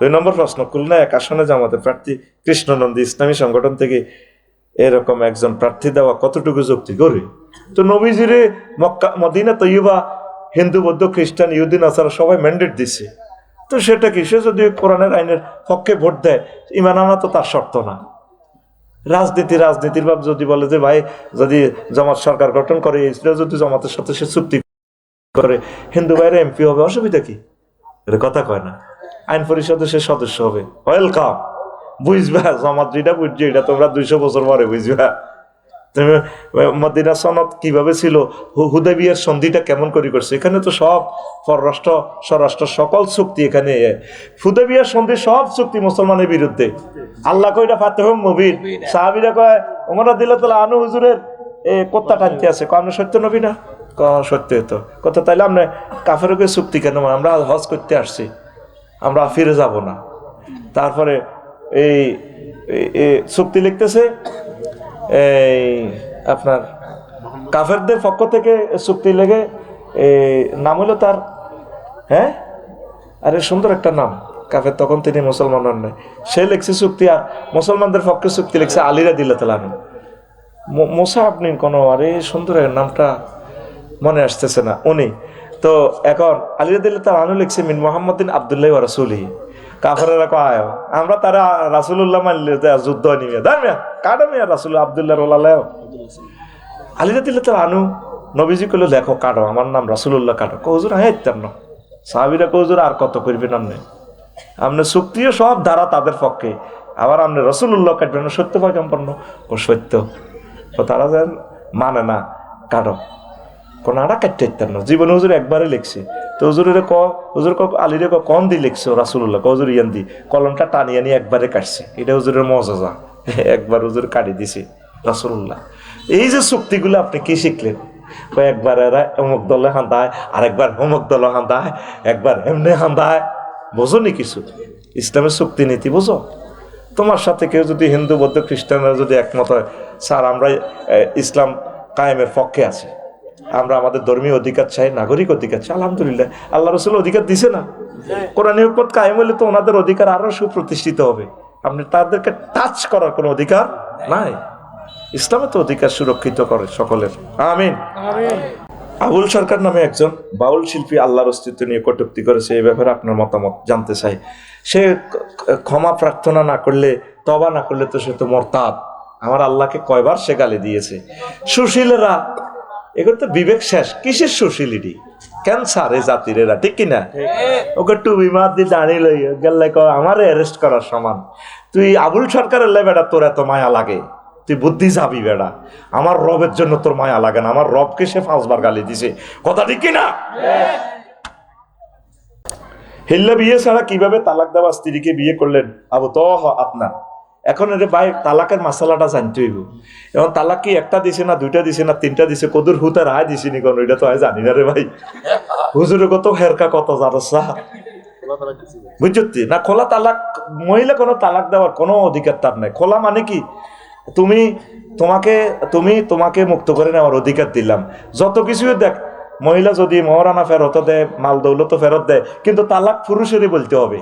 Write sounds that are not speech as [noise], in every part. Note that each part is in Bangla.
দুই নম্বর প্রশ্ন খুলনা এক আসনে জামাতের প্রার্থী কৃষ্ণনন্দী ইসলামী সংগঠন থেকে এরকম একজন প্রার্থী দেওয়া কতটুকু যুক্তি? করে তো নবীজিরে মক্কা, মদিনা তৈবা হিন্দু, বৌদ্ধ, খ্রিস্টান ইহুদিন আসারা সবাই ম্যান্ডেট দিছে। তো সেটা কি? সে যদি কোরআনের আইনের পক্ষে ভোট দেয়, ইমান আনা তো তার শর্ত না। রাজনীতি রাজনীতির ভাব যদি বলে যে, ভাই, যদি জামাত সরকার গঠন করে ইসরায়েল যদি জামাতের সাথে সে চুক্তি করে, হিন্দু ভাইরা এমপি হবে, অসুবিধা কি? এটা কথা কয় না। আইন পরিষদের সে সদস্য হবে। ওয়েলকাম। বুঝবা জামাত যেটা বুঝছ এটা তোমরা দুইশো বছর পরে বুঝবা। তুমি মদিনা সনদ কীভাবে ছিল হু- হুদাইবিয়ার সন্ধিটা কেমন করে করছে? এখানে তো সব পররাষ্ট্র স্বরাষ্ট্র সকল চুক্তি এখানে। হুদেবিয়ার সন্ধি সব চুক্তি মুসলমানের বিরুদ্ধে। আল্লাহ কইটা ফাতে হোম মুবির সাহাবিরা কয় ওমরা দিলে তাহলে আনু হুজুরের এ কোত্তা টানতে আছে। কয় আপনি সত্য নবী না? কয় সত্য তো। কত তাইলে আমরা কাফেরকে চুক্তি কেন আমরা হজ করতে আসছি। আমরা ফিরে যাব না। তারপরে এই চুক্তি লিখতেছে, এই আপনার কাফেরদের পক্ষ থেকে চুক্তি লেগে নাম হলো তার হ্যাঁ? আরে সুন্দর একটা নাম। কাফের তখন তিনি মুসলমান হন নাই। সে লিখছে চুক্তি আর মুসলমানদের পক্ষে চুক্তি লিখছে আলিরা দিল্লা তালানু মোসা আপনি কোনো, আরে সুন্দর নামটা মনে আসতেছে না। উনি তো এখন দিল্লা তার আনু লিখছে, মিন মোহাম্মদিন আবদুল্লাহ রাসুলি কাফারেরা কয় আমরা তারা রাসুল্লাহ মানলে যুদ্ধ নিয়ে দেয় মিয়া, কাটা মিয়া রাসুল, আবদুল্লাহ রোলালেও আলিরা দিল্লা তার আনু নবীজি কইলো, দেখো, কাটো, আমার নাম রাসুল্লাহ কাটো। কৌজুর হ্যাঁ ইত্যার না। সাহাবিরা কৌজুর আর কত করবেন আপনি আপনি চুক্তিও সব ধারা তাদের পক্ষে, আবার আপনি রসুল্লাহ কাটবেন সত্য পয়গম্পন্ন ও সত্য। তো তারা যেন মানে না, কাটো। কোন আড়া কাটতে না। জীবনে হুজুর একবারে লিখছে। তো হুজুরের ক হুজুর ক আলিরে ক কম দি লিখছে রাসুল্লাহ হুজুর ইয়ান দি। কলমটা টানিয়ে নিয়ে একবারে কাটছে। এটা হুজুরের মজা [laughs] একবার হুজুর কাটি দিছে রাসুল্লাহ এই যে চুক্তিগুলো আপনি কি শিখলেন? কয়েকবার এরা অমুক দলে হান্দায়, আরেকবার অমুক দলে হান্দায়, একবার এমনি হান্দায়। বোঝো নি কিছু? ইসলামের চুক্তি নীতি বোঝো। তোমার সাথে কেউ যদি হিন্দু, বৌদ্ধ, খ্রিস্টানরা যদি একমত হয়, স্যার, আমরা ইসলাম কায়েমের পক্ষে আছি। আমরা আমাদের ধর্মীয় অধিকার চাই নাগরিক অধিকার চাই আলহামদুলিল্লাহ। আল্লাহ রসুল অধিকার দিছে না? কোরআন হুকুমত কায়েম হলে তো ওনাদের অধিকার আরও সুপ্রতিষ্ঠিত হবে। আপনি তাদেরকে টাচ করার কোনো অধিকার নাই? ইসলামে তো অধিকার সুরক্ষিত করে সকলের। আমিন। আবুল সরকার নামে একজন বাউল শিল্পী আল্লাহর অস্তিত্ব নিয়ে কটুক্তি করেছে এই ব্যাপারে আপনার মতামত জানতে চাই। সে ক্ষমা প্রার্থনা না করলে তবা না করলে তো সে তো মরতাদ। আমার আল্লাহকে কয়বার সে গালি দিয়েছে। সুশীলেরা এগুলো তো বিবেক শেষ। কিসের সুশীলিটি ক্যান্সার এই জাতির এরা, ঠিক কিনা? ওকে টুবি মার দিয়ে দাঁড়িয়ে লই গেলে আমারে অ্যারেস্ট করার সমান। তুই আবুল সরকারের লে বেটা, তোর এত মায়া লাগে। তুই বুদ্ধি যাবি বেড়া আমার রবের জন্য তোর মায়া লাগে না। আমার রবকে সে পাঁচবার গালি দিছে। কথা ঠিক কিনা? হিল্লা বিয়ে ছাড়া কীভাবে তালাক দেওয়া স্ত্রীকে বিয়ে করলেন? আবু তো আপনার এখন রে ভাই তালাকের মশালাটা জানতে হইব। এবং তালাক কি একটা দিছে না দুইটা দিছে না তিনটা দিছে? কদুর হুতার রায় দিছে নি কোন? এটা তো আমি জানি না রে ভাই। হুজুরে কত হেরকা কত জারসা। বুঝছি না খোলা তালাক মহিলা কোনো তালাক দেওয়ার কোনো অধিকার তার নাই। খোলা মানে কি? তুমি তোমাকে তুমি তোমাকে মুক্ত করে নেওয়ার অধিকার দিলাম। যত কিছু দেখ মহিলা যদি মহারানা ফেরত দেয় মাল দৌলত ফেরত দেয় কিন্তু তালাক পুরুষেরই বলতে হবে।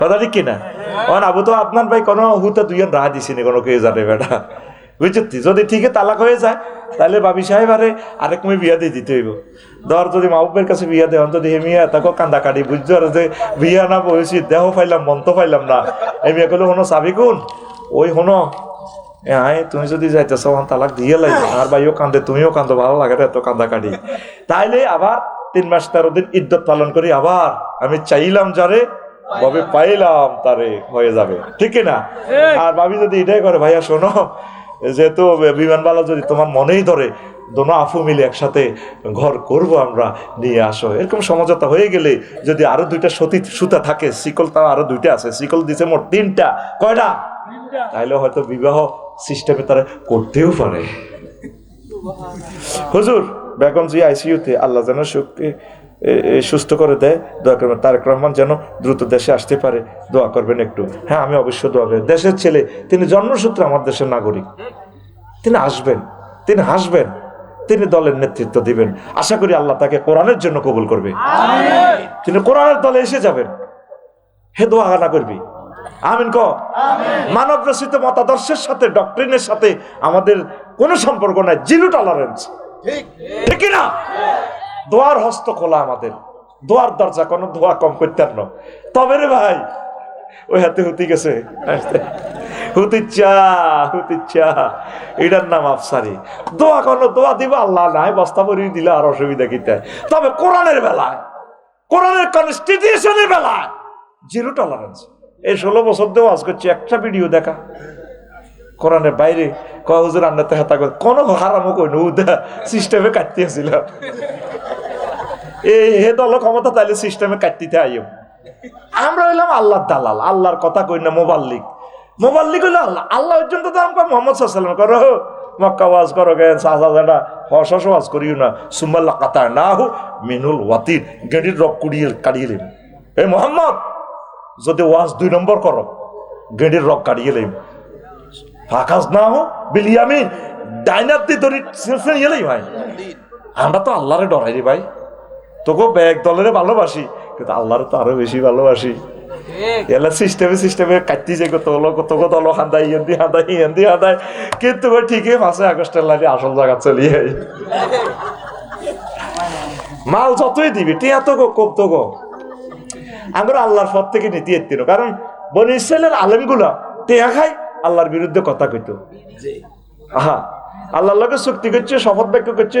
কথা ঠিক কিনা? কারণ আবু তো আপনার ভাই কোনো হুতে দুইজন রাহ দিছিনি, কোনো কেউ জানে বেটা। বুঝছি যদি ঠিকই তালাক হয়ে যায়, তাহলে বাবি সাহেব আরে আরেক মেয়ে বিয়া দিয়ে দিতে হইব। ধর যদি মাহবুবের কাছে বিয়া দেয়, অন্তত হে মিয়া তাকে কান্দা কাটি বুঝছ? আর যে বিয়া না বলেছি, দেহ পাইলাম মন তো পাইলাম না। এই মেয়ে কলো হনো চাবি কোন? ওই হনো আয়, তুমি যদি যাইতেছ আমার তালাক দিয়ে লাগবে আর ভাইও কান্দে, তুমিও কান্দো, ভালো লাগে না এত কান্দা কাটি। তাইলে আবার তিন মাস তেরো দিন ইদ্যত পালন করি, আবার আমি চাইলাম যারে ভাবে পাইলাম তারে হয়ে যাবে। ঠিক না আর ভাবি যদি এটাই করে ভাইয়া শোনো যেহেতু বিমানবালা যদি তোমার মনেই ধরে দোনো আফু মিলে একসাথে ঘর করব আমরা নিয়ে আসো। এরকম সমঝোতা হয়ে গেলে যদি আরও দুইটা সতী সুতা থাকে শিকল তাও আরও দুইটা আছে শিকল দিছে মোট তিনটা। কয়টা? তাইলে হয়তো বিবাহ সিস্টেমে তারা করতেও পারে। হুজুর বেগম জি আইসিইউতে আল্লাহ যেন এ- এ সুস্থ করে দেয় দোয়া করবেন। তারেক রহমান যেন দ্রুত দেশে আসতে পারে দোয়া করবেন একটু। হ্যাঁ আমি অবশ্যই দোয়া করি। দেশের ছেলে তিনি জন্মসূত্রে আমার দেশের নাগরিক। তিনি আসবেন তিনি হাসবেন তিনি দলের নেতৃত্ব দিবেন। আশা করি আল্লাহ তাকে কোরআনের জন্য কবুল করবে। তিনি কোরআনের দলে এসে যাবেন। হে দোয়া না করবি। আমিন ক মানব রচিত মতাদর্শের সাথে ডক্টরিনের সাথে আমাদের কোনো সম্পর্ক নাই। জিরো টলারেন্স ঠিক। না দোয়ার হস্ত খোলা আমাদের। দোয়ার দরজা কোনো দোয়া কম করতে আর না। তবে রে ভাই, ওই হাতে হুতি গেছে। হুতিচ্ছা হুতিচ্ছা। এটার নাম আফসারি। দোয়া করল দোয়া দিব আল্লাহ নাই, বস্তা ভরিয়ে দিলে আর অসুবিধা কিতে তবে কোরআনের বেলায়, কোরআনের কনস্টিটিউশনের বেলায় জিরো টলারেন্স এই ষোলো বছর দিয়ে ওয়াজ করছি, একটা ভিডিও দেখা। কোরআনের বাইরে কয়, হুজুর আন্নাতে হাতা করে কোনো হারামও কই নো উদা সিস্টেমে কাটতে আসছিল এই হে দল, ক্ষমতা তাইলে সিস্টেমে কাটতে আইও। আমরা হইলাম আল্লাহর দালাল, আল্লাহর কথা কই না মোবাল্লিক মোবাল্লিক হইল আল্লাহ আল্লাহ পর্যন্ত তো আমরা মোহাম্মদ সাল্লাম করো মক্কা ওয়াজ করো গে, সাজা জাডা হস ওয়াজ করিও না। সুমাল্লা কাতা না হো মিনুল ওয়াতির গেডির রক কুড়িয়ে কাড়িয়ে এই মোহাম্মদ, যদি ওয়াজ দুই নম্বর করো, গেডির রক কাড়িয়ে লেম ফাঁকাস না হো বিলিয়ামিন ডাইনার দিয়ে ধরি সিলসিলে ইয়েলেই ভাই। আমরা তো আল্লাহরে ডরাই রে ভাই। তোকে ব্যাগ দলের ভালোবাসি কিন্তু আল্লাহরে তো আরও বেশি ভালোবাসি। এলা সিস্টেমে সিস্টেমে কাটতি যে কত হলো কত কত হলো হান্দাই হিন্দি হান্দাই হিন্দি হান্দাই কিন্তু ঠিকই পাঁচই আগস্টের লাগে আসল জায়গা চলি যাই মাল যতই দিবি টিয়া তো গো কোপ তো গো। আমরা আল্লাহর পথ থেকে নীতি এত্তিনো কারণ বনি ইসরায়েলের আলেমগুলা টেয়া খাই আল্লাহর বিরুদ্ধে কথা কইতো। আহা আল্লাহর লগে চুক্তি করছে শপথ বাক্য করছে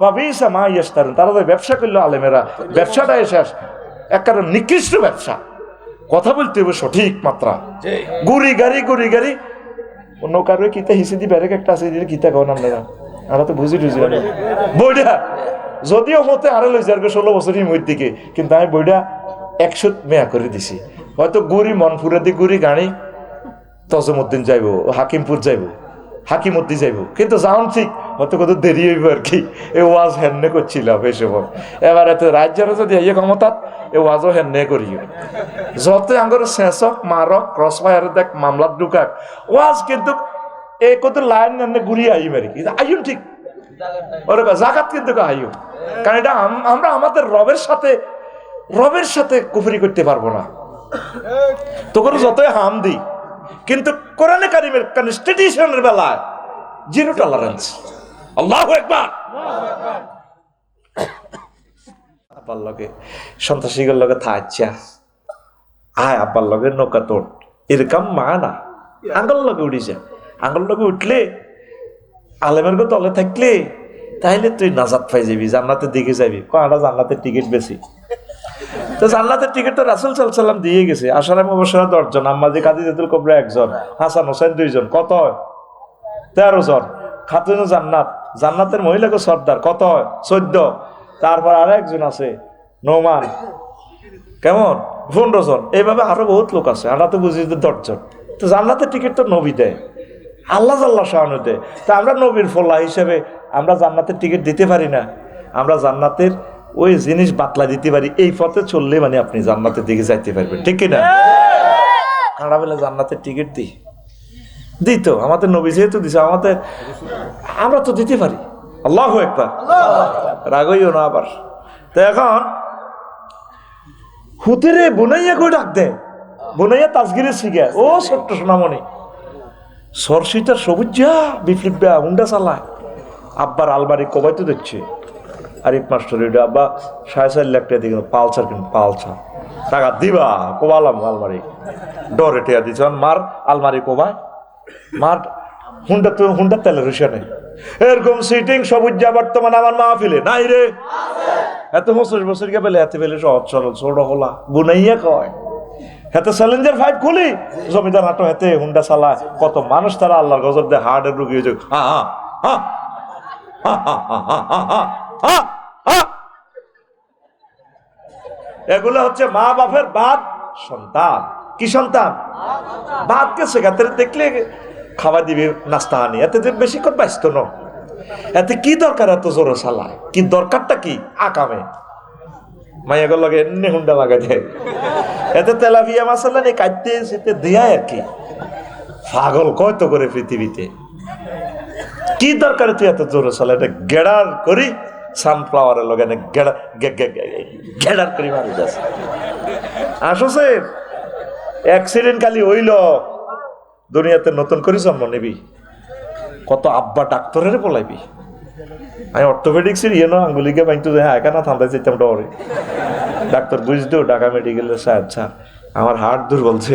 পাবিসা মা ইয়েস্তারেন তারা তো ব্যবসা করল আলেমেরা। ব্যবসাটা শেষ। একটা নিকৃষ্ট ব্যবসা। কথা বলতে হবে সঠিক মাত্রা। গুড়ি গাড়ি গুড়ি গাড়ি। অন্য কারও কিতা হিসে দি ব্যারেক একটা আছে কিতা কন আমরা আমরা তো বুঝি টুঝি বইটা যদিও মতে আরও লইছে আর কি ষোলো বছরই মধ্যে দিকে কিন্তু আমি বইটা একশো মেয়া করে দিছি। হয়তো গুড়ি মনপুরে দি গুড়ি গাড়ি তজমুদ্দিন যাইব হাকিমপুর যাইব। হাকিমুদ্দিন যাইব। কিন্তু যাওন ঠিক হয়তো কত দেরি হইব আর কি। এ ওয়াজ হেন্নে করছিলাম এই এবার এত রাজ্যের যদি ইয়ে ক্ষমতাত, এ ওয়াজও হেন্নে করি যত আঙ্গর শেষক, মারক ক্রস ফায়ার দেখ, মামলাত ঢুকাক, ওয়াজ কিন্তু এ কত লাইন এনে ঘুরিয়ে আইম আর কি। আইম ঠিক। ওরকম জাকাত কিন্তু আইম কারণ এটা আমরা আমাদের রবের সাথে রবের সাথে কুফরি করতে পারব না। তখন যতই হাম দিই কিন্তু কোরআনে কারিমের কনস্টিটিউশনের বেলায় জিরো টলারেন্স আল্লাহ একবার আব্বার লগে সন্ত্রাসীদের লগে থাকছা আয় আব্বার লগে নৌকা তোট। এরকম মা না আঙ্গল লগে উঠি যা আঙ্গল লগে উঠলে আলেমের গো তলে থাকলে তাইলে তুই নাজাত পাই যাবি জান্নাতের দিকে যাবি। কয়টা জান্নাতের টিকিট বেশি জান্নাতের টিকিট তো রাসুল সাল্লাম দিয়ে গেছে। আসার অবসর দশজন আম্মাজি কাদি জাতুল কবরা একজন, হাসান হোসেন দুইজন। কত তেরো জন। খাতুন জান্নাত। জান্নাতের মহিলাকে সর্দার, কত চোদ্দ। তারপর আর একজন আছে, নৌমান। কেমন? পনেরো জন। এইভাবে আরও বহুত লোক আছে, আমরা তো বুঝি দশজন। তো জান্নাতের টিকিট তো নবী দেয়। আল্লাহ আল্লাহ শাহানু দেয়। তা আমরা নবীর ফল্লা হিসেবে আমরা জান্নাতের টিকিট দিতে পারি না। আমরা জান্নাতের ওই জিনিস বাতলা দিতে পারি, এই পথে চললে মানে আপনি জান্নাতের দিকে যাইতে পারবেন, ঠিক কিনা? আমরা বলে জান্নাতের টিকিট দিই। দিই তো, আমাদের নবী যেহেতু দিছে, আমাদের আমরা তো দিতে পারি। আল্লাহ একবার রাগইও না আবার। তো এখন হুতিরে বুনাইয়া কই ডাক দে বুনাইয়া তাজগিরে শিখে। ও ছোট্ট সোনামণি। সরসিটার সবুজ যা, বিপ্লব হুন্ডা চালায়। আব্বার আলমারি কবাই তো দেখছে আরিফ মাস্টার এটা বা সাড়ে চার লাখ টাকা দিয়ে পালসার কিন্তু পালসার টাকা দিবা কোবালাম আলমারি ডরে টেয়া দিচ্ছ মার আলমারি কোবা মার হুন্ডা তুমি হুন্ডার তেলে রুশিয়া নেই এরকম সিটিং সবুজ যা বর্তমানে আমার মা ফেলে নাই রে এত হোসেস বছর গিয়ে পেলে এত পেলে সহজ সরল ছোট হোলা গুনাইয়া কয় হেতে চ্যালেঞ্জের ফাইট খুলি জমিদার হাঁটো হেতে হুন্ডা চালায় কত মানুষ তারা আল্লাহর গজব দেয় হার্ডের রুগী হয়েছে হ্যাঁ হ্যাঁ হ্যাঁ হ্যাঁ হ্যাঁ হ্যাঁ হ্যাঁ এগুলো হচ্ছে মা বাপের বাপ সন্তান। কি সন্তান? বাপকে শেখাতে দেখলে খাবার দিবে, নাস্তা আনি। এতে যে বেশিক্ষণ ব্যস্ত ন। এতে কি দরকার এত জোরে চালায়? কি দরকারটা কি? আকামে। মাইয়াগুলো লাগে এমনি হুন্ডা লাগাই দেয়। এতে তেলাপিয়া মাসালা নেই কাটতে সেতে দেয় আর কি। পাগল কয় তো করে পৃথিবীতে। কি দরকার তুই এত জোরে চালা এটা গেড়ার করি সানফ্লাওয়ারের লগে না গেড়া গেড়ার করি মারি যাচ্ছে আসছে অ্যাক্সিডেন্ট খালি হইল, দুনিয়াতে নতুন করে জন্ম নিবি। কত আব্বা ডাক্তারের বলাইবি। আমি অর্থোপেডিক্সের ইয়ে না, আঙ্গুলিকে বাইন্তু যে হ্যাঁ এখানে ঠান্ডা যেতাম ডরে। ডাক্তার বুঝতো, ঢাকা মেডিকেলের সাহেব স্যার আমার হার্ট দুর্বলছে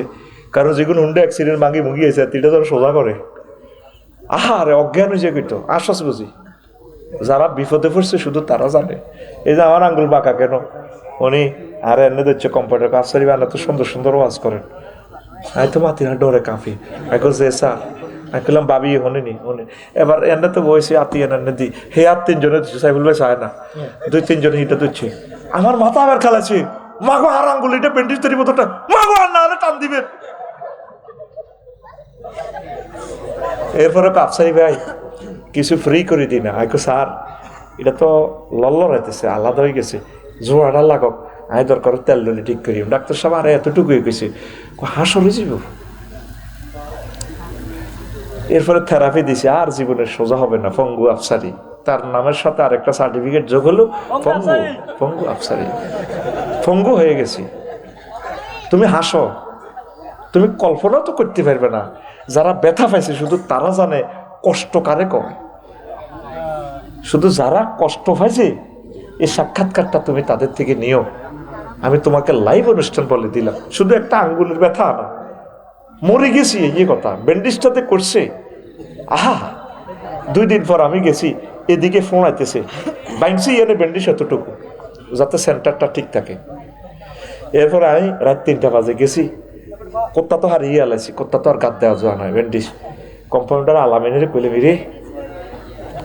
কারণ যেগুলো হুন্ডে অ্যাক্সিডেন্ট ভাঙি মুগি হয়েছে, তিনটা যেন সোজা করে। আহারে, অজ্ঞান হয়েছে কইতো। আশ্বাস বুঝি। যারা বিপদে পড়ছে, শুধু তারা জানে। এই যে আমার আঙ্গুল বাঁকা কেন? উনি আর এনে দিচ্ছে কম্পিউটার কাজ করি তো সুন্দর সুন্দর ওয়াজ করেন। আমি তো মাতি না, ডরে কাঁপি। এখন যে স্যার আমি বললাম বাবি, হনেনি, হনে এবার এনে তো বয়সে আত্মি এনে দি। হে আর তিনজনে দিচ্ছে সাইবুল ভাই চায় না। দুই তিনজনে হিটা দিচ্ছে। আমার মাথা আবার খেলাছে মাগো আর আঙ্গুল এটা পেন্টিস তৈরি মতোটা মাগো আর না টান দিবেন এরপরে কাপসাই ভাই কিছু ফ্রি করে দিই না। আইকো স্যার এটা তো লল্ল রাইতেছে আলাদা হয়ে গেছে। জোয়াটা লাগক আয় দরকার তেল ডলি ঠিক করি। ডাক্তার সাহেব আরে এতটুকু হয়ে গেছে হাসরে যাব এরপরে থেরাপি দিছে আর জীবনে সোজা হবে না ফঙ্গু আফসারি। তার নামের সাথে আরেকটা সার্টিফিকেট যোগ হলো ফঙ্গু ফঙ্গু আফসারি। ফঙ্গু হয়ে গেছি। তুমি হাসো। তুমি কল্পনা তো করতে পারবে না। যারা ব্যথা পাইছে শুধু তারা জানে কষ্ট কারে শুধু যারা কষ্ট পাইছে এই সাক্ষাৎকারটা তুমি তাদের থেকে নিও। আমি তোমাকে লাইভ অনুষ্ঠান বলে দিলাম। শুধু একটা আঙ্গুলের ব্যথা না, মরে গেছি এই কথা। ব্যান্ডেজটাতে করছে। আহা, দুই দিন পর আমি গেছি, এদিকে ফোন আইতেছে। বাইনছি এনে ব্যান্ডেজ এতটুকু, যাতে সেন্টারটা ঠিক থাকে। এরপর আমি রাত তিনটা বাজে গেছি। কোত্তা তো হারিয়ে আলাইছি, কোত্তা তো আর গাদ দেওয়া যাওয়া নয় ব্যান্ডিস কম্পাউন্ডার আলামিনের কইলে মেরে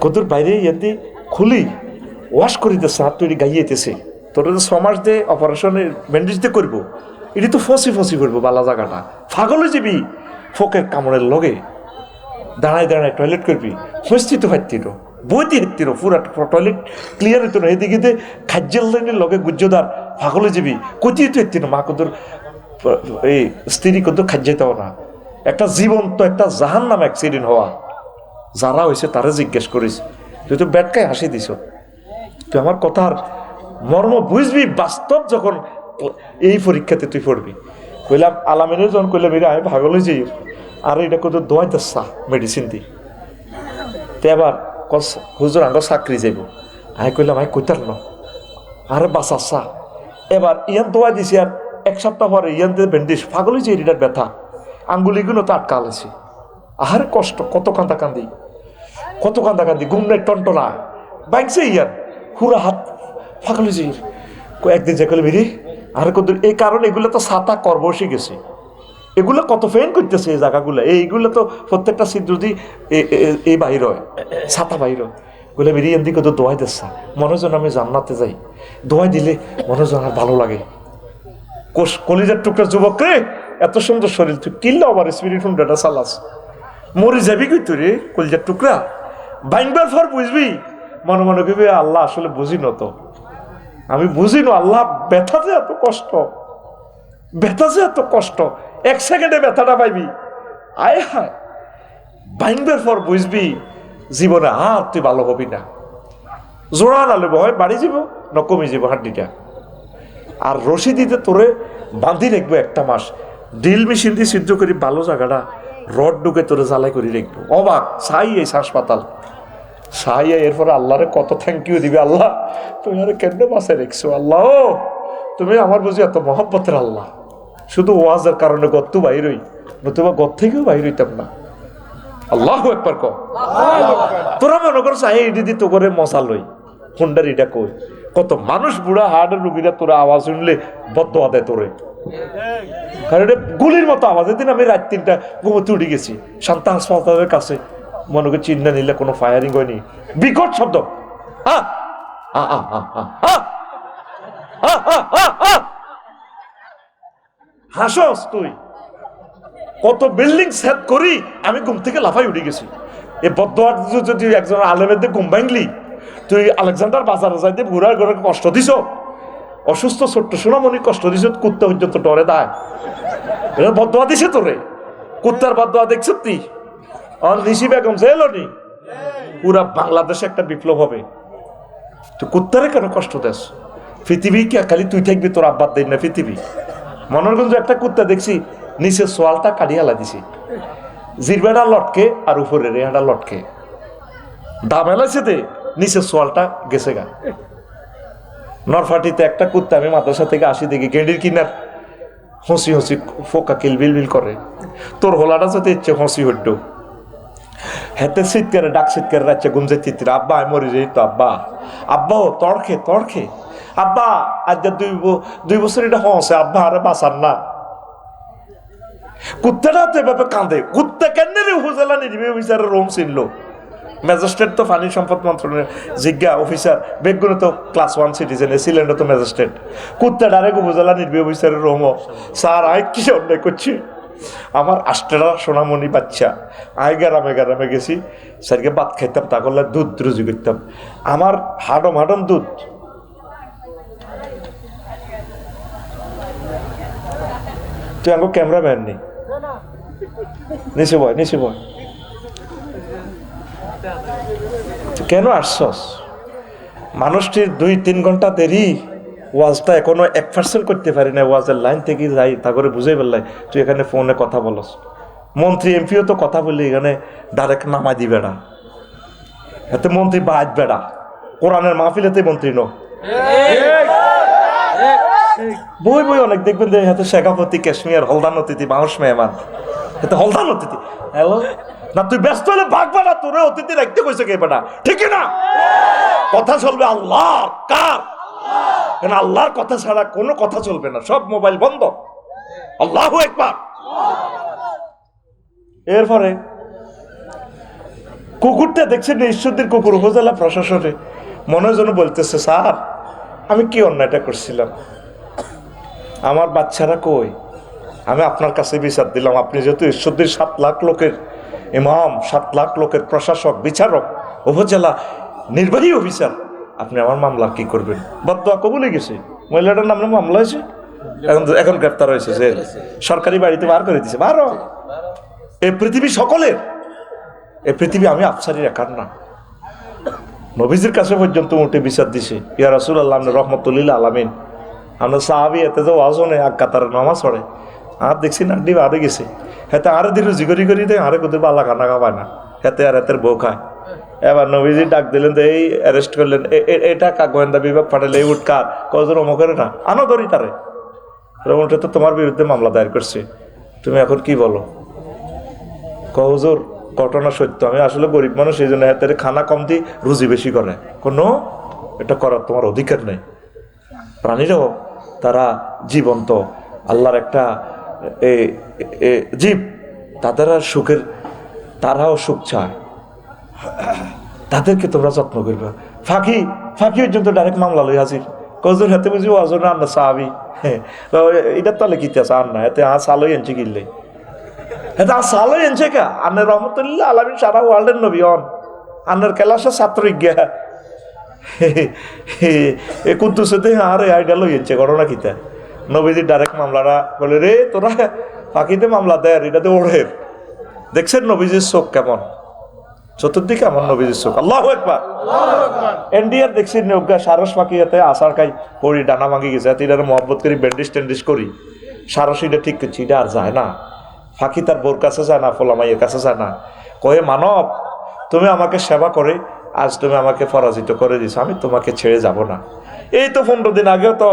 কদুর বাইরে ইয়াদি খুলি, ওয়াশ করে দিতেছে হাত তৈরি গাইয়েতেছে তোর তো ছমাস দিয়ে অপারেশনের ব্যান্ডেজ দিয়ে করব। এটি তো ফসি ফসি করব বালা জায়গাটা। ফাগলে যাবি, ফোকের কামড়ের লগে। দাঁড়ায় দাঁড়ায় টয়লেট করবি। হস্তি তো হাত্তির বইতে হাত্তির পুরা টয়লেট ক্লিয়ার হইতো না। এদিকে দিয়ে খাদ্যের লাইনের লগে গুজ্জদার ফাগলে যাবি। কচি তো হাত্তির মা কদুর, এই, স্ত্রী কত খাদ্যাইতাও না। একটা জীবন্ত, একটা জাহান নাম অ্যাক্সিডেন্ট হওয়া। যারা হয়েছে তারা জিজ্ঞেস করিস, তুই তো ব্যাটকায় হাসি দিছ। তুই আমার কথার মর্ম বুঝবি বাস্তব যখন এই পরীক্ষাতে তুই পড়বি। কইলাম, আলামিনের যখন কইলাম এরা আমি ভাগলে যাই আর, এটা কত দোয়াই দাসা মেডিসিন দি। তে আবার কস, হুজুর, আঙ্গ চাকরি যাইব। আমি কইলাম আমি কইতার ন। আরে বাঁচাচ্ছা এবার ইয়ান দোয়া দিছি আর এক সপ্তাহ পরে ইয়ান দিয়ে ব্যান্ডিস পাগলই যে এটার ব্যথা। আঙ্গুলিগুলো তো আটকা আলেছি। আহারে কষ্ট, কত কান্দা কান্দি। কত কান্দা কান্দি, ঘুম নাই, টনটনা। বাইকছে ইয়ান হুরা হাত ফাগলি যে একদিন যে বেরি আর কত এই কারণে এগুলো তো ছাতা কর বসে গেছে। এগুলো কত ফেন করতেছে এই জায়গাগুলো। এইগুলো তো প্রত্যেকটা সিট যদি এই বাহির হয় বাহির হয়। বলে বেরিয়ে দিকে তো দোয়াই দিচ্ছে মনে যেন আমি জান্নাতে যাই। দোয়াই দিলে মনে যেন আর ভালো লাগে। কলিজার টুকরা যুবক রে! এত সুন্দর শরীর, তুই কিনলে আবার স্পিরিট হুন্ডাটা চালাস। মরে যাবি কি তুই রে? কলিজার টুকরা। বাইনবার ফর বুঝবি, মনে মনে কবি আল্লাহ আসলে বুঝি না তো আমি বুঝি না, আল্লাহ ব্যথা যে এত কষ্ট। ব্যথা যে এত কষ্ট। এক সেকেন্ডে ব্যথাটা পাইবি। আয় হায়। বাইনবার পর বুঝবি, জীবনে আর তুই ভালো হবি না। জোড়া না লেব হয় বাড়ি যাব না কমে যাব হাড্ডিটা। আর রশি দিতে তোরে বাঁধি রাখব একটা মাস। ড্রিল মেশিন দিয়ে সিদ্ধ করি ভালো জায়গাটা, রড ঢুকে তোরে জ্বালাই করে রাখব। অবাক সাই এই হাসপাতাল। সাই এরপরে আল্লাহরে কত থ্যাংক ইউ দিবে আল্লাহ। তুমি আর কেন বাসায় রেখছো আল্লাহ? তুমি আমার বুঝি এত মহব্বতের আল্লাহ। শুধু ওয়াজের কারণে গত্তু বাইরই নতুবা গত থেকেও বাইর হইতাম না। আল্লাহ একবার ক তোরা মনে করছ আই এটি দি তো করে মশা লই হুন্ডার এটা কই। কত মানুষ বুড়া হার্টের রুগীরা তোরা আওয়াজ শুনলে বদ্ধ দেয় তোরে। কারণ গুলির মতো আওয়াজ। দিন আমি রাত তিনটা ঘুমোতে উঠে গেছি। শান্তা হাসপাতালের কাছে। মনে করি চিন্তা নিলে কোনো ফায়ারিং হয়নি। বিকট শব্দ। হা হাসস তুই। কত বিল্ডিং সেট করি, আমি ঘুম থেকে লাফাই উঠে গেছি। এ বদোয়ার যদি একজন আলেমের ঘুম ভাঙলি, তুই আলেকজান্ডার বাজারে দিয়ে ঘুরার ঘরে কষ্ট দিছ। অসুস্থ ছোট্ট সোনামণি কষ্ট দিছ, কুত্তা পর্যন্ত ডরে দায়। বদোয়া দিছে তোরে। কুত্তার বদোয়া দেখছ তুই আর বেগম, জেলো নি? পুরা বাংলাদেশে একটা বিপ্লব হবে। তুই কুত্তারে কেন কষ্ট দেস? পৃথিবী কে খালি তুই থাকবি, তোর আব্বার দেন না পৃথিবী। মনোরগঞ্জ একটা কুত্তা দেখছি নিচের সোয়ালটা কাটিয়ে দিছি। জিরবেটা লটকে আর উপরে রেহাটা লটকে। দাম এলাইছে দে নিচের সোয়ালটা গেছে গা। নরফাটিতে একটা কুত্তা আমি মাদ্রাসা থেকে আসি দেখি গেন্ডির কিনার। হসি হসি ফোকা কিলবিল বিল বিল করে। তোর হোলাটা যাতে ইচ্ছে হসি হড্ড হেতে শীতকারে ডাক শীতকারে রাচ্ছে গুমজে চিত্র আব্বা, আমি মরি যাই তো আব্বা। আব্বা, ও তড়খে তড়খে আব্বা আজ দুই দুই বছর এটা হসে আব্বা, আরে বাসার না। কুত্তাটা তো এভাবে কাঁদে কুত্তা কেন রে উপজেলা নির্বাহী অফিসারের রোম ছিল ম্যাজিস্ট্রেট তো পানি সম্পদ মন্ত্রণালয়ের জিজ্ঞা অফিসার। বেগুনে তো ক্লাস ওয়ান সিটিজেন সিলেন্ডার তো ম্যাজিস্ট্রেট। কুত্তা ডাইরেক্ট উপজেলা নির্বাহী অফিসারের রোমও স্যার, আয় কি অন্যায় করছি? আমার আষ্টেরা সোনামণি বাচ্চা। আয় গ্রামে গ্রামে গেছি। স্যারকে ভাত খাইতাম, তা করলে দুধ রুজি করতাম। আমার হাডম হাডম দুধ। তুই আমাকে ক্যামেরাম্যান নেই নিচে বয় নিচে বয় তুই কেন আসছস? মানুষটির দুই, তিন ঘণ্টা দেরি, ওয়াজটা এখনও এক পার্সেন্ট করতে পারি না ওয়াজের লাইন থেকে যাই, তা করে বুঝেই পারলাই তুই এখানে ফোনে কথা বলস। মন্ত্রী এমপিও তো কথা বললি, এখানে ডাইরেক্ট নামাই দিবে না। এতে মন্ত্রী বাদ বেড়া কোরআনের মাহফিলেতে মন্ত্রী নো বই বই অনেক দেখবেন যে হাতে শেখাপতি কাশ্মীর হলদান অতিথি, মানুষ মেহমান। হাতে হলদান অতিথি। হ্যালো? না, তুই ব্যস্ত হলে ভাগবা না তোরে অতিথি রাখতে কইছে কে বেটা ঠিক না? কথা চলবে আল্লাহ, কার? কেন আল্লাহর কথা ছাড়া কোনো কথা চলবে না, সব মোবাইল বন্ধ। আল্লাহ একবার এরপরে, কুকুরটা দেখছেন ঈশ্বরদের কুকুর, উপজেলা প্রশাসনে? মনে যেন বলতেছে, স্যার, আমি কি অন্যায়টা করছিলাম? আমার বাচ্চারা কই? আমি আপনার কাছে বিচার দিলাম, আপনি যেহেতু ঈশ্বরদের সাত লাখ লোকের ইমাম, সাত লাখ লোকের প্রশাসক, বিচারক, উপজেলা নির্বাহী অফিসার। আপনি আমার মামলা কি করবেন? বদয়া কবুলে গেছে। মহিলাটার নামে মামলা হয়েছে? এখন এখন গ্রেপ্তার হয়েছে যে সরকারি বাড়িতে বার করে দিছে বারো। এ পৃথিবী সকলের। এ পৃথিবী আমি আফসারির একার না। নবীজির কাছে পর্যন্ত উঠে বিচার দিছে। ইয়া রাসুল আল্লাহ রহমতুল্লিল্লা আলামিন। আমরা সাহাবি এতে যে ওয়াজ নেই এক কাতার নামাজ পড়ে। আর দেখছি না ডিম আরে গেছে। হেতে আরে দিল জিগরি করি দেয় আরে কোথাও বালা খানা খাওয়ায় না। হেতে আর এতের বউ খায়। এবার নবীজি ডাক দিলেন তো এই অ্যারেস্ট করলেন। এটা কা গোয়েন্দা বিভাগ পাঠালে এই উঠকার কজন অমকের না? আনো ধরি তারে। উঠে তো তোমার বিরুদ্ধে মামলা দায়ের করছে। তুমি এখন কি বলো? কহজোর ঘটনা সত্য। আমি আসলে গরিব মানুষ, এই জন্য হাতের খানা কম দিই রুজি বেশি করে। কোনো এটা করার তোমার অধিকার নেই। প্রাণীরাও তারা জীবন্ত। আল্লাহর একটা জীব তাদের আর সুখের, তারাও সুখ চায়। তাদেরকে তোমরা যত্ন করবে। ফাঁকি ফাঁকি পর্যন্ত ডাইরেক্ট মামলা লই হাজির। কজন হাতে বুঝি ওজন আন্না সাহাবি? হ্যাঁ এটা তাহলে কি আছে আর না, এতে আ সালই এনছে কিনলে এটা আ সালই এনছে কা? আন্নের রহমতুল্লাহ আলমিন সারা ওয়ার্ল্ডের নবী হন। আন্নের কেলাসা ছাত্র গিয়া এ কুদ্দুসে দে আরে আইডা লই এনছে, ঘটনা কিতা নবীজি ডাইরেক্ট মামলাটা বলে, রে, তোরা ফাঁকিতে মামলা দেয় এটাতে ওড়ের। দেখছেন নবীজির চোখ কেমন? চতুর্দিকে আমার নবীজির চোখ। আল্লাহ একবার এনডিআর দেখছি নৌকা সারস পাখি এতে আসার খাই পড়ি, ডানা ভাঙি গেছে। এতে এটা মহব্বত করি ব্যান্ডিস ট্যান্ডিস করি। সারস এটা ঠিক করছি, এটা আর যায় না। ফাঁকি তার বোর কাছে যায় না ফোলামাইয়ের কাছে যায় না। কয়ে, মানব, তুমি আমাকে সেবা করে, আজ তুমি আমাকে পরাজিত করে দিছো, আমি তোমাকে ছেড়ে যাব না। এই তো পনেরো দিন আগেও তো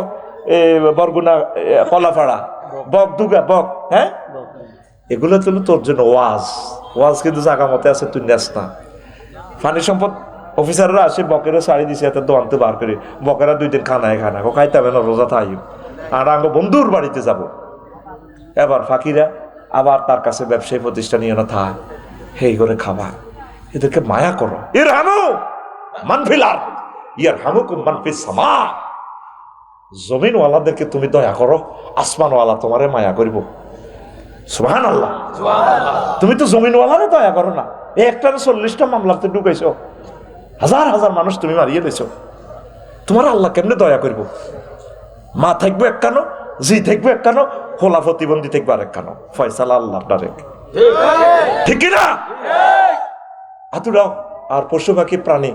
বরগুনা কলাপাড়া। বক, দুগা, বক হ্যাঁ? এগুলো তো তোর জন্য ওয়াজ। ওয়াজ কিন্তু জাগা মতে আছে, তুই নেস না। পানি সম্পদ অফিসাররা আসে বকেরা শাড়ি দিছে, এত দোয়ান্তে বার করে। বকেরা দুই দিন খানায় খানা খাইতে হবে না, রোজা থাই আর আঙ্গ বন্ধুর বাড়িতে যাব। এবার ফাঁকিরা আবার তার কাছে ব্যবসায়ী প্রতিষ্ঠান নিয়ে না থাক। হেই করে খাবা। এদেরকে মায়া করো। এর হামু মানফিলার ইয়ার হামুকুম মানফিস সামা জমিনওয়ালাদেরকে তুমি দয়া করো আসমানওয়ালা তোমারে মায়া করিব। সুহান আল্লাহ তুমি তো জমিনওয়ালারে দয়া করো না। এই একটা চল্লিশটা মামলাতে ঢুকাইছো। হাজার হাজার মানুষ তুমি মারিয়ে দিছো তোমার আল্লাহ কেমনে দয়া করব? মা থাকব একখানো জি থাকব একখানো হোলা প্রতিবন্ধী থাকব আর একখানো ফয়সালা আল্লাহ ডাইরেক্ট ঠিক না? হাতুড়াও আর পশু পাখি প্রাণী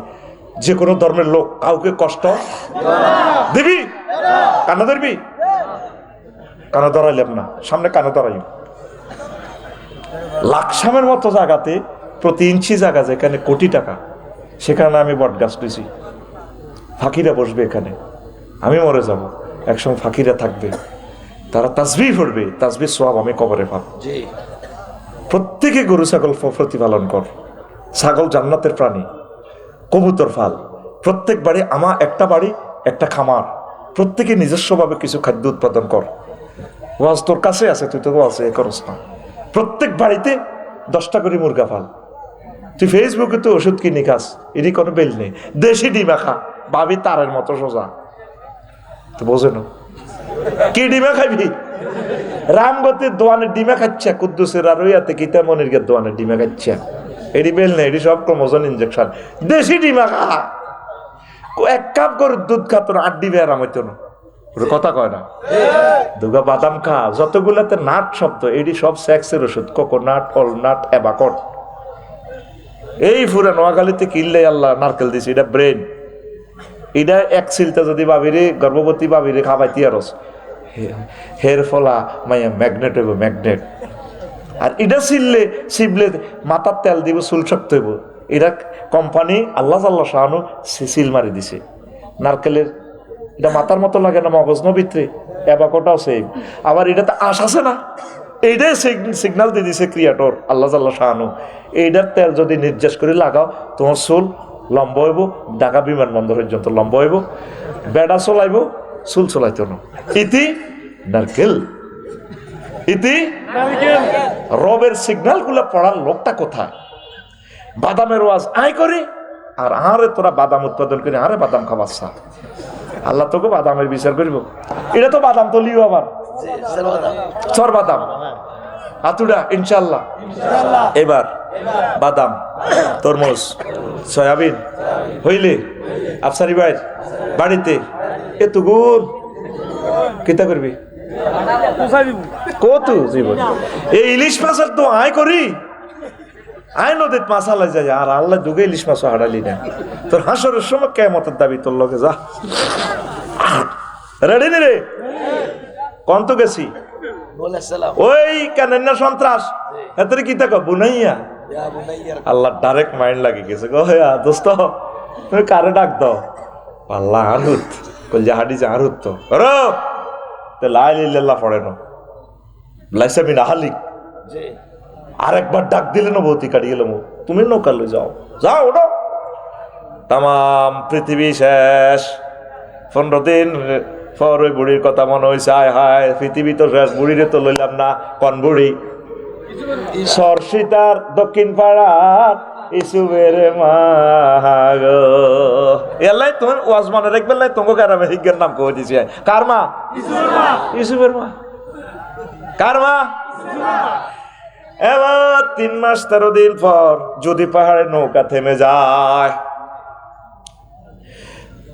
যে কোনো ধর্মের লোক কাউকে কষ্ট দিবি? কানা ধরবি? কানা ধরাইলাম না সামনে কানা ধরাই লাকসামের মতো জায়গাতে প্রতি ইঞ্চি জায়গা যেখানে কোটি টাকা সেখানে আমি বট গাছ দিছি। ফাঁকিরা বসবে এখানে আমি মরে যাব একসময় ফাঁকিরা থাকবে। তারা তাজবি পড়বে তাসবি সব আমি কবরে পাবো। প্রত্যেকে গরু ছাগল প্রতিপালন কর। ছাগল জান্নাতের প্রাণী কবুতর ফাল। প্রত্যেক বাড়ি আমা একটা বাড়ি একটা খামার। প্রত্যেকে নিজস্বভাবে কিছু খাদ্য উৎপাদন কর। ওয়াজ তোর কাছে আছে, তুই তো আছে এ করস না। প্রত্যেক বাড়িতে দশটা করে মুরগা ফাল। তুই ফেসবুকে তো ওষুধ কিনে খাস, এরই কোনো বেল নেই। দেশি ডিমা খা, ভাবি তারের মতো সোজা। তো বোঝে না। কি ডিমা খাবি? রামগতির দোয়ানের ডিমা খাচ্ছে, কুদ্দুসের আর ইয়াতে কিতা মনির দোয়ানের ডিমা খাচ্ছে। এডি বেল নেই এডি সব ক্রমোজন ইনজেকশন দেশি ডিমা খা। এক কাপ করে দুধ খা, তোর আট ডিমে আরাম হইতো না। কথা কয় না। দুগা বাদাম খা, যতগুলাতে নাট শব্দ, এডি সব সেক্সের ওষুধ, কোকোনাট, অলনাট, অ্যাবাকট। এই ফুরা নোয়াখালীতে কিনলে আল্লাহ নারকেল দিছে, এটা ব্রেন। এটা এক সিলটা যদি বাবিরে, গর্ভবতী বাবিরে খাবাইতি আরস হের ফলা মাইয়া ম্যাগনেট হইব, ম্যাগনেট। আর এটা সিললে, সিবলে মাথার তেল দিব, চুল শক্ত হইব। এটা কোম্পানি আল্লাহ আল্লাহ শাহানু সিল মারি দিছে। নারকেলের, এটা মাথার মতো লাগে না, মগজ নবিত্রে এবাকটাও সেম আবার এটাতে আশ আছে না? এইটাই সিগনাল দিয়ে দিছে ক্রিয়েটর আল্লাহ আল্লাহ শাহানু। এইটার তেল যদি নির্যাস করে লাগাও, তোমার চুল লম্বা হইব, ঢাকা বিমানবন্দর পর্যন্ত লম্বা হইব, বেড়া চলাইব, চুল চলাইতো না ইতি নারকেল। ইতি রবের সিগন্যালগুলো পড়ার লোকটা কোথায়? বাদামের ওয়াজ আয় করি আর আরে তোরা বাদাম উৎপাদন করি আরে বাদাম খাবাচ্ছা আল্লাহ তোকে বাদামের বিচার করিব। এটা তো বাদাম তো লিও আবার। চর বাদাম। হাতুড়া ইনশাল্লাহ এবার বাদাম তরমুজ সয়াবিন হইলে আফসারি ভাই বাড়িতে এ তো গুণ। কিতা করবি? কত জীবন? এই ইলিশ মাছের তো আয় করি। আয় নদীত মাছ হালাই যায় আর আল্লাহ দুগে ইলিশ মাছ হারালি না। তোর হাসরের সময় কেমতের দাবি তোর লগে যা। রেডি নি রে? কন্ত গেছি? ওই কেন না সন্ত্রাস এতরে কি তাকো বুনাইয়া। আল্লাহ ডাইরেক্ট মাইন্ড লাগি গেছে গো। হ্যাঁ দোস্ত তুমি কারে ডাক দাও? আল্লাহ আরুত কলজা হাডি যে আরুত তো। রো তো লাই লিল্লাহ পড়ে না। লাইসা মিন আরেকবার ডাক দিলে না বৌতি কাটি গেল তুমি নৌকা লই যাও। যাও ওটো তাম পৃথিবী শেষ। পনেরো দিন পর ওই বুড়ির কথা মনে হয়েছে আয় হায় পৃথিবী তো শেষ বুড়িরে তো লইলাম না কন বুড়ি? সরসিতার দক্ষিণ পাড়ার ইসুবের মাগ এলাই তুমি ওয়াজ মনে রাখবে লাই তোমাকে গ্রামে হিজ্ঞের নাম কয়ে দিছি কার মা। ইসুবের মা। কার মা? এবার তিন মাস তেরো দিন পর যদি পাহাড়ে নৌকা থেমে যায়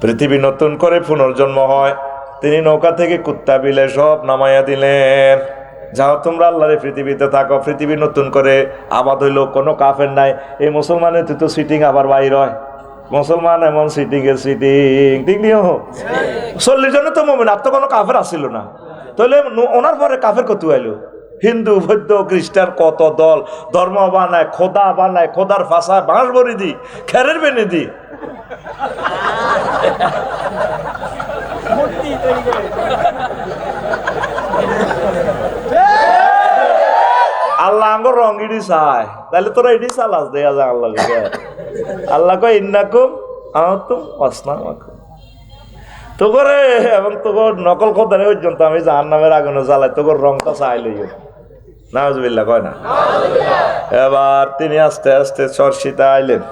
পৃথিবী নতুন করে পুনর্জন্ম হয়। তিনি নৌকা থেকে কুত্তা বিলে সব নামাইয়া দিলেন। যাও তোমরা আল্লাহরে পৃথিবীতে থাকো পৃথিবী নতুন করে আবাদ হইল কোনো কাফের নাই। এই মুসলমানের তুই তো সিটিং আবার বাইর হয়। মুসলমান এমন সিটিং এর সিটিং ঠিক নিও চল্লিশ জনে তো মমিন আর তো কোনো কাফের আসিল না। তাহলে ওনার পরে কাফের কত আইলো? হিন্দু, বৌদ্ধ, খ্রিস্টান কত দল? ধর্ম বানায়, খোদা বানায়, খোদার ফাঁসায় বাঁশ বড়ি দি খেরের বেনে দি আল্লাহ আঙ্গর রং ইডি চায়। তাহলে তোরা ইডি চালাস দেয়া যায় আল্লাহ আল্লাহ কয়, ইন্নাকুম অসনামাকুম তো করে এবং তোর নকল খোদারে পর্যন্ত আমি জাহান নামের আগুনে জ্বালাই তোর রংটা চাই লইও। নাজবিল্লা কয় না? এবার তিনি আস্তে আস্তে চর্ষিতা আইলেন।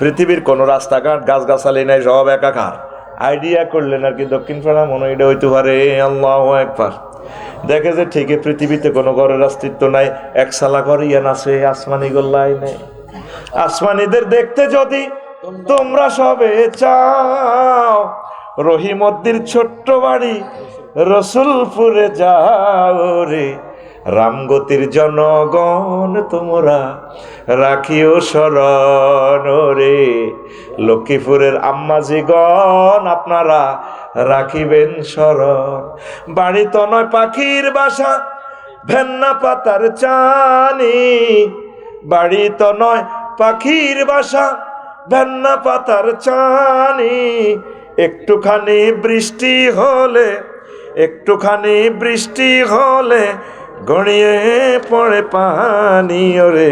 পৃথিবীর কোনো রাস্তাঘাট, গাছগাছালি নাই, সব একাকার। আইডিয়া করলেন আর কি, দক্ষিণ পাড়া মনে এটা হইতে পারে আল্লাহ একবার দেখে যে ঠিকই পৃথিবীতে কোনো ঘরের অস্তিত্ব নাই, এক সালা ঘর ইয়ান আছে, আসমানি গোল্লাই নেই। আসমানিদের দেখতে যদি তোমরা সবে চাও, রহিমদ্দির ছোট্ট বাড়ি রসুলপুরে যাও রে। রামগতির জনগণ তোমরা রাখিও শরণ রে। লক্ষ্মীপুরের আম্মাজিগণ, আপনারা রাখিবেন শরণ। বাড়ি তো নয় পাখির বাসা, ভেন্না পাতার চানি। বাড়ি তো নয় পাখির বাসা, ভেন্না পাতার চানি। একটুখানি বৃষ্টি হলে, একটুখানি বৃষ্টি হলে গড়িয়ে পড়ে পানি ওরে।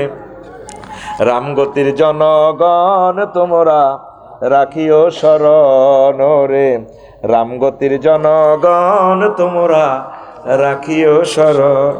রামগতির জনগণ তোমরা রাখিও শরণ রে রামগতির জনগণ তোমরা রাখিও শরণ।